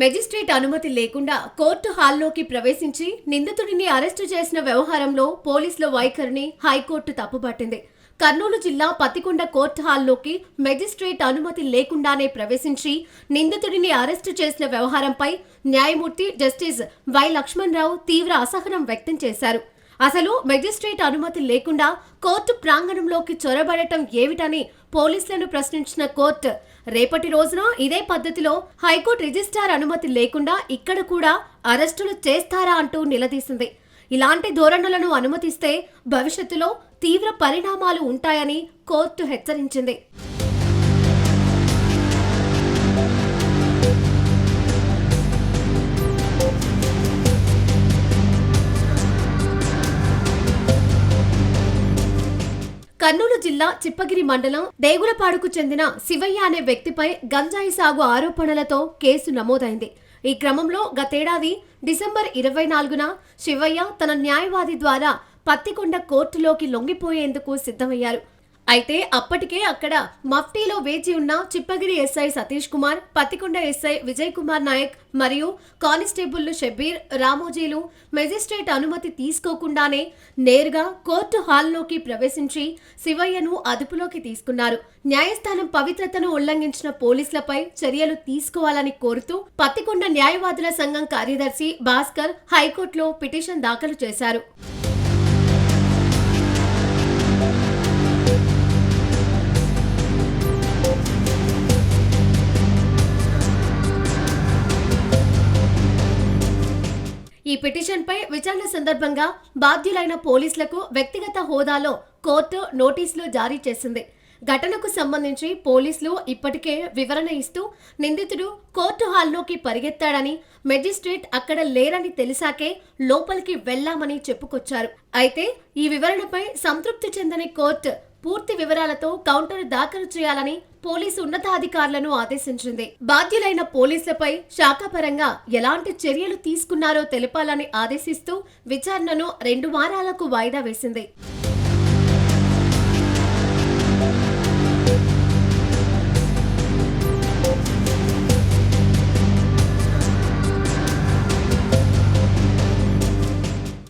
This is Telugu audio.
మెజిస్ట్రేట్ అనుమతి లేకుండా కోర్టు హాల్లోకి ప్రవేశించి నిందితుడిని అరెస్టు చేసిన వ్యవహారంలో పోలీసుల వైఖరిని హైకోర్టు తప్పుపట్టింది. కర్నూలు జిల్లా పతికొండ కోర్టు హాల్లోకి మెజిస్ట్రేట్ అనుమతి లేకుండానే ప్రవేశించి నిందితుడిని అరెస్టు చేసిన వ్యవహారంపై న్యాయమూర్తి జస్టిస్ వై లక్ష్మణరావు తీవ్ర అసహనం వ్యక్తం చేశారు. అసలు మెజిస్ట్రేట్ అనుమతి లేకుండా కోర్టు ప్రాంగణంలోకి చొరబడటం ఏమిటని పోలీసులను ప్రశ్నించిన కోర్టు రేపటి రోజున ఇదే పద్ధతిలో హైకోర్టు రిజిస్ట్రార్ అనుమతి లేకుండా ఇక్కడ కూడా అరెస్టులు చేస్తారా అంటూ నిలదీసింది. ఇలాంటి ధోరణులను అనుమతిస్తే భవిష్యత్తులో తీవ్ర పరిణామాలు ఉంటాయని కోర్టు హెచ్చరించింది. కర్నూలు జిల్లా చిప్పగిరి మండలం దేగులపాడుకు చెందిన శివయ్య అనే వ్యక్తిపై గంజాయి సాగు ఆరోపణలతో కేసు నమోదైంది. ఈ క్రమంలో గతేడాది డిసెంబర్ ఇరవై నాలుగున శివయ్య తన న్యాయవాది ద్వారా పత్తికొండ కోర్టులోకి లొంగిపోయేందుకు సిద్ధమయ్యారు. అయితే అప్పటికే అక్కడ మఫ్టీలో వేచి ఉన్న చిప్పగిరి ఎస్ఐ సతీష్ కుమార్ పత్తికొండ ఎస్ఐ విజయ్ కుమార్ నాయక్ మరియు కానిస్టేబుల్లు షబీర్ రామోజీలు మెజిస్ట్రేట్ అనుమతి తీసుకోకుండానే నేరుగా కోర్టు హాల్లోకి ప్రవేశించి శివయ్యను అదుపులోకి తీసుకున్నారు. న్యాయస్థానం పవిత్రతను ఉల్లంఘించిన పోలీసులపై చర్యలు తీసుకోవాలని కోరుతూ పత్తికొండ న్యాయవాదుల సంఘం కార్యదర్శి భాస్కర్ హైకోర్టులో పిటిషన్ దాఖలు చేశారు. ఈ పిటిషన్పై విచారణ సందర్భంగా బాధ్యులైన పోలీసులకు వ్యక్తిగత హోదాలో కోర్టు నోటీసులు జారీ చేసింది. ఘటనకు సంబంధించి పోలీసులు ఇప్పటికే వివరణ ఇస్తూ నిందితుడు కోర్టు హాల్లోకి పరిగెత్తాడని మెజిస్ట్రేట్ అక్కడ లేరని తెలిసాకే లోపలికి వెళ్ళామని చెప్పుకొచ్చారు. అయితే ఈ వివరణపై సంతృప్తి చెందని కోర్టు పూర్తి వివరాలతో కౌంటర్ దాఖలు చేయాలని పోలీసు ఉన్నతాధికారులను ఆదేశించింది. బాధ్యులైన పోలీసులపై శాఖాపరంగా ఎలాంటి చర్యలు తీసుకున్నారో తెలపాలని ఆదేశిస్తూ విచారణను రెండు వారాలకు వాయిదా వేసింది.